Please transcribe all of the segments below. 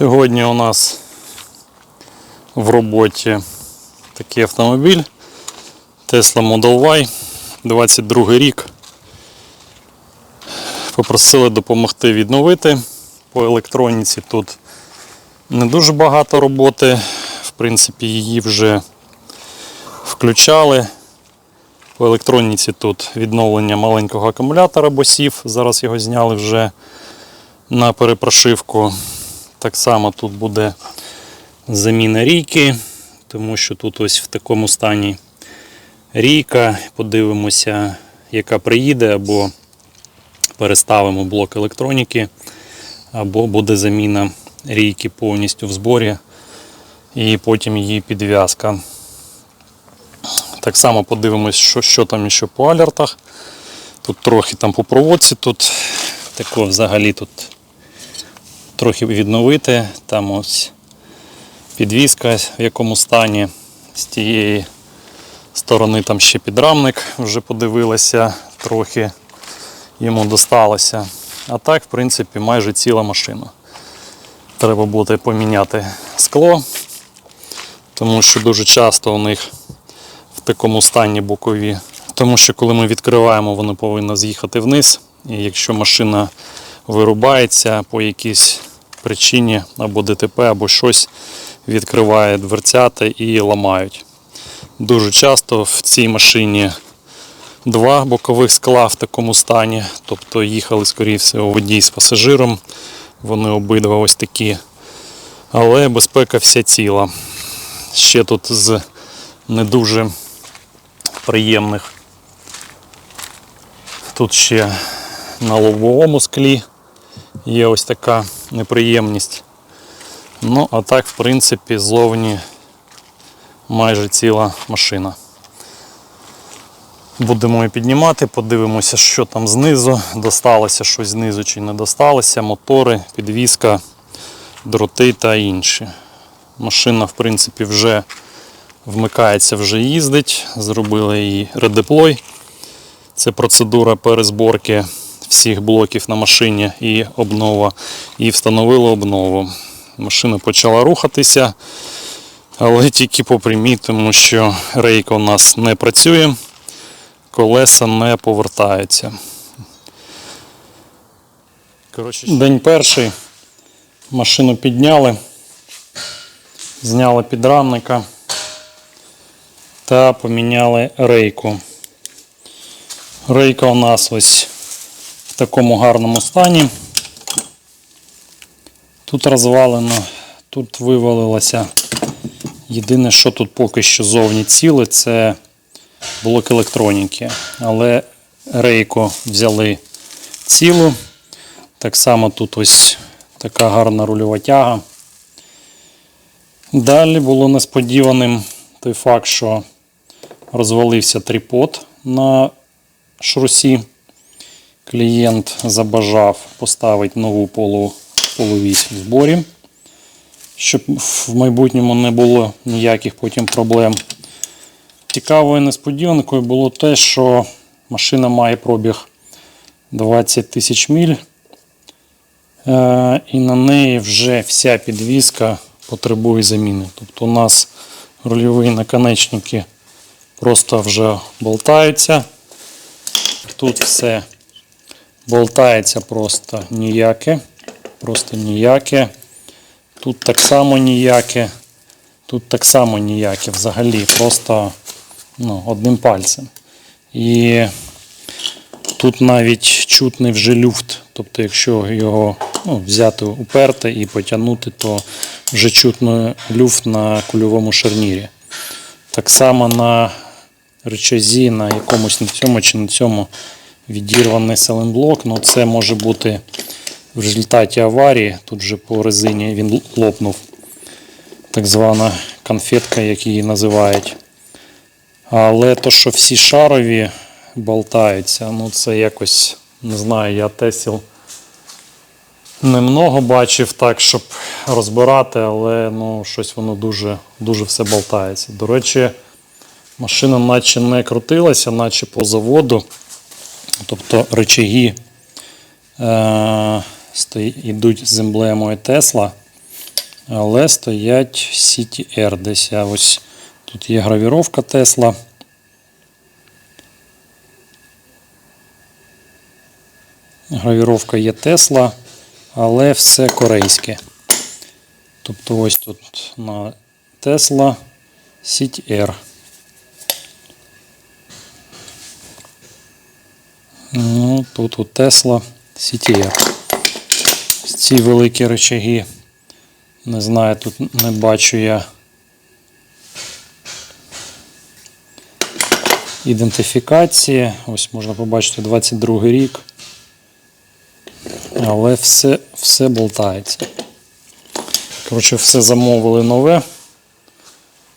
Сьогодні у нас в роботі такий автомобіль Tesla Model Y, 22 рік. Попросили допомогти відновити. По електроніці тут не дуже багато роботи. В принципі, її вже включали. По електроніці тут відновлення маленького акумулятора босів. Зараз його зняли вже на перепрошивку. Так само тут буде заміна рійки, тому що тут ось в такому стані рійка. Подивимося, яка приїде, або переставимо блок електроніки, або буде заміна рійки повністю в зборі і потім її підв'язка. Так само подивимось, що, що там ще по алертах. Тут трохи там по проводці, тут тако взагалі тут трохи відновити. Там ось підвіска в якому стані. З тієї сторони там ще підрамник, вже подивилася, трохи йому досталося. А так, в принципі, майже ціла машина. Треба буде поміняти скло, тому що дуже часто у них в такому стані бокові. Тому що коли ми відкриваємо, воно повинно з'їхати вниз. І якщо машина вирубається по якійсь причині або ДТП, або щось відкриває дверцята і ламають. Дуже часто в цій машині два бокових скла в такому стані, тобто їхали, скоріше водій з пасажиром. Вони обидва ось такі. Але безпека вся ціла. Ще тут з не дуже приємних. Тут ще на лобовому склі є ось така неприємність. Ну, а так, в принципі, зовні майже ціла машина. Будемо її піднімати, подивимося, що там знизу, досталося щось знизу чи не досталося, мотори, підвізка, дроти та інші. Машина, в принципі, вже вмикається, вже їздить. Зробили її редеплой. Це процедура перезборки всіх блоків на машині і обнова. І встановили обнову. Машина почала рухатися, але тільки по прямій, тому що рейка у нас не працює, колеса не повертаються. Коротше, день перший. Машину підняли, зняли підрамника та поміняли рейку. Рейка у нас ось такому гарному стані. Тут розвалено, тут вивалилося. Єдине, що тут поки що зовні ціле, це блок електроніки. Але рейку взяли цілу. Так само тут ось така гарна рульова тяга. Далі було несподіваним той факт, що розвалився трипод на шрусі. Клієнт забажав поставити нову полу, половісь в зборі, щоб в майбутньому не було ніяких потім проблем. Цікавою несподіванкою було те, що машина має пробіг 20 тисяч міль. Е, І на неї вже вся підвізка потребує заміни. Тобто у нас рульові наконечники просто вже болтаються. Тут все болтається просто ніяке. Просто ніяке. Тут так само ніяке. Тут так само ніяке взагалі. Просто ну, одним пальцем. І тут навіть чутний вже люфт. Тобто, якщо його ну, взяти уперти і потягнути, то вже чутно люфт на кульовому шарнірі. Так само на речазі, на якомусь на цьому чи на цьому відірваний селенблок. Ну, це може бути в результаті аварії. Тут вже по резині він лопнув. Так звана конфетка, як її називають. Але то, що всі шарові болтаються, ну це якось, не знаю, я Тесіл немного бачив так, щоб розбирати, але ну, щось воно дуже, дуже все болтається. До речі, машина наче не крутилася, наче по заводу. Тобто речаги е, йдуть з емблемою Tesla. Але стоять CTR десь. А ось тут є гравіровка Тесла. Гравіровка є Тесла, але все корейське. Тобто ось тут на Tesla CTR. Ну, тут у Tesla CTR. Ці великі речаги. Не знаю, тут не бачу я ідентифікації. Ось можна побачити 22 рік. Але все, все болтається. Коротше, все замовили нове.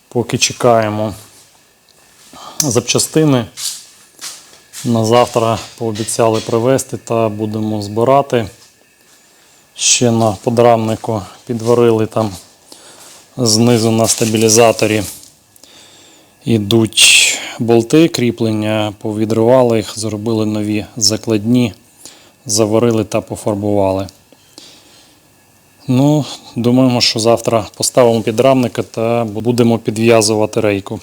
Поки чекаємо запчастини. На завтра пообіцяли привезти та будемо збирати. Ще на подрамнику підварили там знизу на стабілізаторі. Ідуть болти кріплення, повідривали їх, зробили нові закладні, заварили та пофарбували. Ну, думаємо, що завтра поставимо підрамника та будемо підв'язувати рейку.